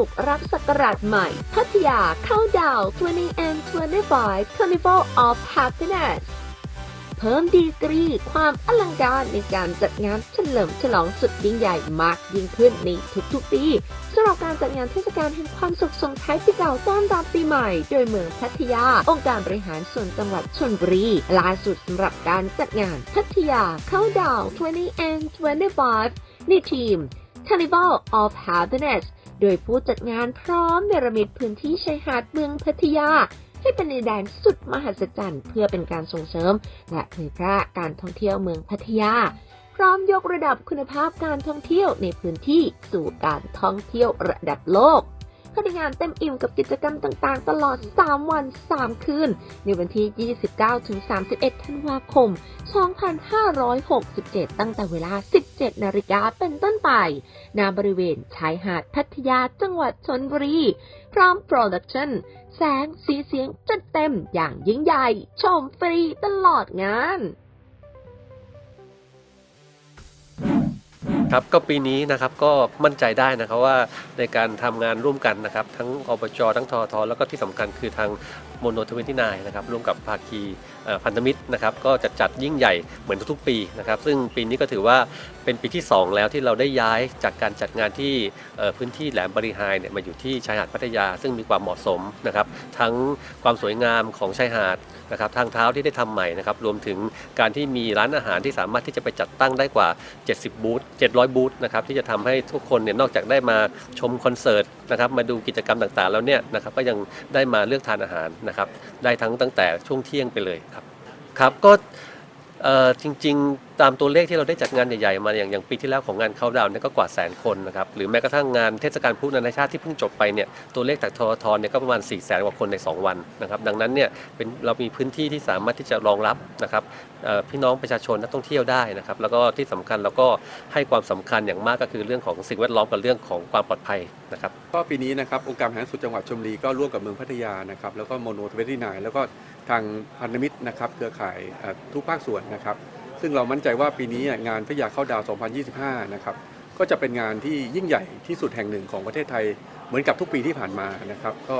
สุขรับศักราชใหม่ พัทยาเข้าดาว 20 and 25 Carnival of Happiness เพิ่มดีกรีความอลังการในการจัดงานเฉลิมฉลองสุดยิ่งใหญ่มากยิ่งขึ้นในทุกๆปีสำหรับการจัดงานเทศกาลแห่งความสุขส่งท้ายปีเก่าต้อนรับปีใหม่ โดยเมืองพัทยา องค์การบริหารส่วนจังหวัดชลบุรีล่าสุดสำหรับการจัดงานพัทยาเข้าดาว 20 and 25ในทีม Carnival of Happiness โดยผู้จัดงานพร้อมเนรมิตพื้นที่ชายหาดเมืองพัทยา ให้เป็นในแดนสุดมหัศจรรย์เพื่อเป็นการส่งเสริม และเผยแพร่การท่องเที่ยวเมืองพัทยา พร้อมยกระดับคุณภาพการท่องเที่ยวในพื้นที่สู่การท่องเที่ยวระดับโลก ภายในงานเต็มอิ่มกับกิจกรรมต่างๆ ตลอด 3 วัน 3 คืน ในวันที่ 29-31 ธันวาคม 2567 ตั้งแต่เวลา 17 นาฬิกาเป็นต้นไปณบริเวณชายหาดพัทยาจังหวัดชนบุรี พร้อมโปรดักชั่น แสงสีเสียงจัดเต็มอย่างยิ่งใหญ่ ชมฟรีตลอดงาน ครับก็ปีนี้นะครับก็มั่นใจได้นะครับว่าในการทำงานร่วมกันนะครับ ทั้งอบจทั้งทอทแล้วก็ที่สำคัญคือทางโมโนทเวนตี้นนะครับร่วมกับภาคีพันธมิตรนะครับก็จะจัดยิ่งใหญ่เหมือนทุกๆปีนะครับ ซึ่งปีนี้ก็ถือว่าเป็นปีที่ 2 แล้วที่เราได้ย้ายจากการจัดงานที่พื้นที่แหลมบริหายเนี่ยมาอยู่ที่ชายหาดพัทยา ซึ่งมีความเหมาะสมนะครับ ทั้งความสวยงามของชายหาดนะครับทางเท้าที่ได้ทำใหม่นะครับรวมถึงการที่มีร้านอาหารที่สามารถที่จะไปจัดตั้งได้กว่า 70 บูธ700บูธนะครับที่จะทำให้ทุกคนเนี่ยนอกจากได้มาชมคอนเสิร์ตนะครับมาดูกิจกรรมต่างๆ แล้วเนี่ยนะครับก็ยังได้มาเลือกทานอาหารนะครับได้ทั้งตั้งแต่ช่วงเที่ยงไปเลยครับครับก็ เอ่อจริงๆ ตามตัวเลขที่เราได้จัดงานใหญ่ๆ มาอย่างอย่างปีที่แล้วของงานเขาดาวน์เนี่ยก็กว่าแสนคนนะครับหรือแม้กระทั่งงานเทศกาลพลุนานาชาติที่เพิ่งจบไปเนี่ยตัวเลขจากททเนี่ยก็ประมาณ4ี่แสนกว่าคนใน 2 วันนะครับดังนั้นเนี่ยเป็นเรามีพื้นที่ที่สามารถที่จะรองรับนะครับพี่น้องประชาชนนักท่องเที่ยวได้นะครับแล้วก็ที่สำคัญเราก็ให้ความสำคัญอย่างมากก็คือเรื่องของสิ่งแวดล้อมกับเรื่องของความปลอดภัยนะครับก็ปีนี้นะครับองค์การบริหารส่วนจังหวัดชลบุรีก็ร่วมกับเมืองพัทยานะครับแล้วก็โมโนทเวนตี้นแล้วก็ ทางพันธมิตรนะครับเครือข่ายทุกภาคส่วนนะครับ ซึ่งเรามั่นใจว่าปีนี้งานพัทยาเข้าดาว 2025 นะครับก็จะเป็นงานที่ยิ่งใหญ่ที่สุดแห่งหนึ่งของประเทศไทยเหมือนกับทุกปีที่ผ่านมานะครับ ก็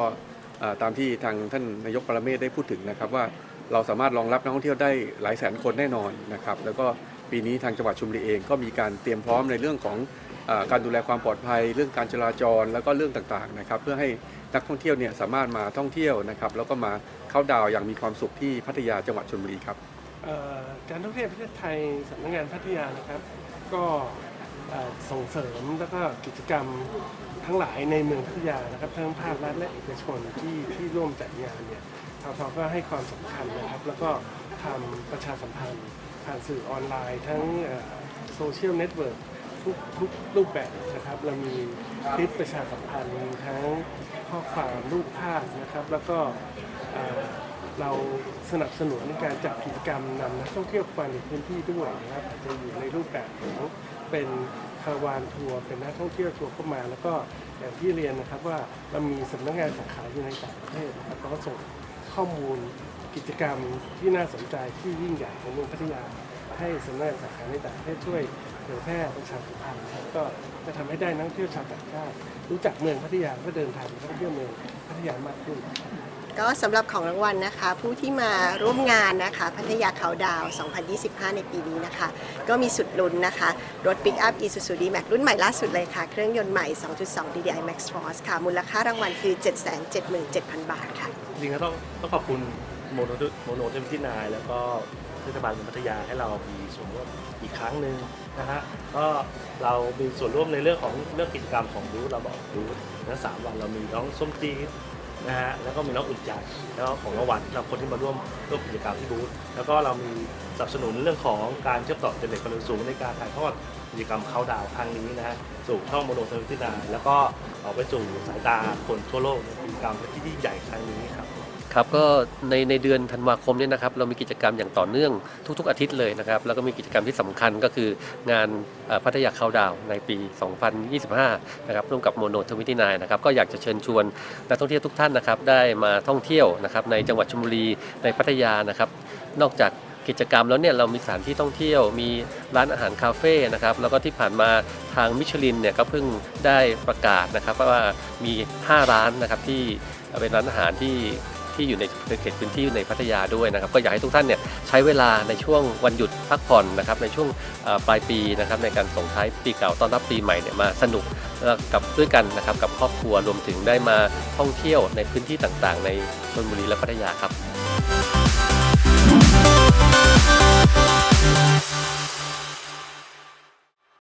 ตามที่ทางท่านนายกปรเมศได้พูดถึงนะครับว่าเราสามารถรองรับนักท่องเที่ยวได้หลายแสนคนแน่นอนนะครับ แล้วก็ปีนี้ทางจังหวัดชลบุรีเองก็มีการเตรียมพร้อมในเรื่องของ การดูแลความปลอดภัย เรื่องการจราจรแล้วก็เรื่องต่างๆนะครับเพื่อให้นักท่องเที่ยวเนี่ยสามารถมาท่องเที่ยวนะครับแล้วก็มาเข้าดาวอย่างมีความสุขที่พัทยาจังหวัดชลบุรีครับการท่องเที่ยวประเทศไทยสำนักงานพัทยานะครับ ก็ส่งเสริมแล้วก็กิจกรรมทั้งหลายในเมืองพัทยานะครับทั้งภาครัฐและเอกชนที่ที่ร่วมจัดงานเนี่ยททก็ให้ความสำคัญนะครับ แล้วก็ทำประชาสัมพันธ์ผ่านสื่อออนไลน์ ทั้งโซเชียลเน็ตเวิร์ก ทุกทุกรูปแบบนะครับ เรามีคลิปประชาสัมพันธ์ทั้งข้อความรูปภาพนะครับ แล้วก็เราสนับสนุนการจัดกิจกรรมนำนักท่องเที่ยวมาในพื้นที่ด้วยนะครับอาจจะอยู่ในรูปแบบของเป็นคาราวานทัวร์เป็นนักท่องเที่ยวทัวร์เข้ามา แล้วก็อย่างที่เรียนนะครับว่าเรามีสำนักงานสาขาอยู่ในต่างประเทศนะครับก็ส่งข้อมูลกิจกรรมที่น่าสนใจที่ยิ่งใหญ่ของเมืองพัทยาให้สำนักงานสาขาในต่างประเทศช่วย ผยแพร่ประชาสัมพันธ์นะครับก็จะทำให้ได้นักท่องเที่ยวชาวต่างชาติรู้จักเมืองพัทยาก็เดินทางมาท่องเที่ยวเมืองพัทยามากขึ้นก็สำหรับของรางวัลนะคะ ผู้ที่มาร่วมงานนะคะ พัทยาเขาดาว 2025 ในปีนี้นะคะ ก็มีสุดลุ้นนะคะ รถ Pick Up Isuzu D-Max รุ่นใหม่ล่าสุดเลยค่ะ เครื่องยนต์ใหม่ 2.2 DDI Max Force ค่ะ มูลค่ารางวัลคือ 777,000 บาทค่ะ จริงๆก็ต้องต้องขอบคุณ โมโนโมโนเทมที่นายแล้วก็เทศบาลเมืองพัทยาให้เรามีส่วนร่วมอีกครั้งหนึ่งนะฮะก็เรามีส่วนร่วมในเรื่องของเรื่องกิจกรรมของบูธเราบอกบูธนะสามวันเรามีน้องส้มจีดนะฮะแล้วก็มีน้องอุ่นใจแล้วของรางวัลเราคนที่มาร่วมร่วมกิจกรรมที่บูธแล้วก็เรามีสนับสนุนเรื่องของการเชื่อมต่ออินเทอร์เน็ตความเร็วสูงในการถ่ายทอดกิจกรรมเขาดาวครั้งนี้นะฮะสู่ช่องโมโนเทมที่นายแล้วก็ออกไปสู่สายตาคนทั่วโลกในกิจกรรมที่ยิ่งใหญ่ครั้งนี้ครับ ครับก็ในในเดือนธันวาคมเนี่ยนะครับเรามีกิจกรรมอย่างต่อเนื่องทุก ๆ อาทิตย์เลยนะครับแล้วก็มีกิจกรรมที่สำคัญก็คืองานพัทยาเข้าดาวน์ในปี 2025 นะครับร่วมกับโมโนทวิตี้นนะครับก็อยากจะเชิญชวนนักท่องเที่ยวทุกท่านนะครับได้มาท่องเที่ยวนะครับในจังหวัดชลบุรีในพัทยานะครับนอกจากกิจกรรมแล้วเนี่ยเรามีสถานที่ท่องเที่ยว มีร้านอาหารคาเฟ่นะครับแล้วก็ที่ผ่านมาทางมิชลินเนี่ยก็เพิ่งได้ประกาศนะครับว่ามี 5 ร้านนะครับที่เป็นร้านอาหารที่ ที่อยู่ในเขตพื้นที่ในพัทยาด้วยนะครับก็อยากให้ทุกท่านเนี่ยใช้เวลาในช่วงวันหยุดพักผ่อนนะครับในช่วงปลายปีนะครับในการส่งท้ายปีเก่าต้อนรับปีใหม่เนี่ยมาสนุกกับด้วยกันนะครับกับครอบครัวรวมถึงได้มาท่องเที่ยวในพื้นที่ต่างๆ ในชลบุรีและพัทยาครับ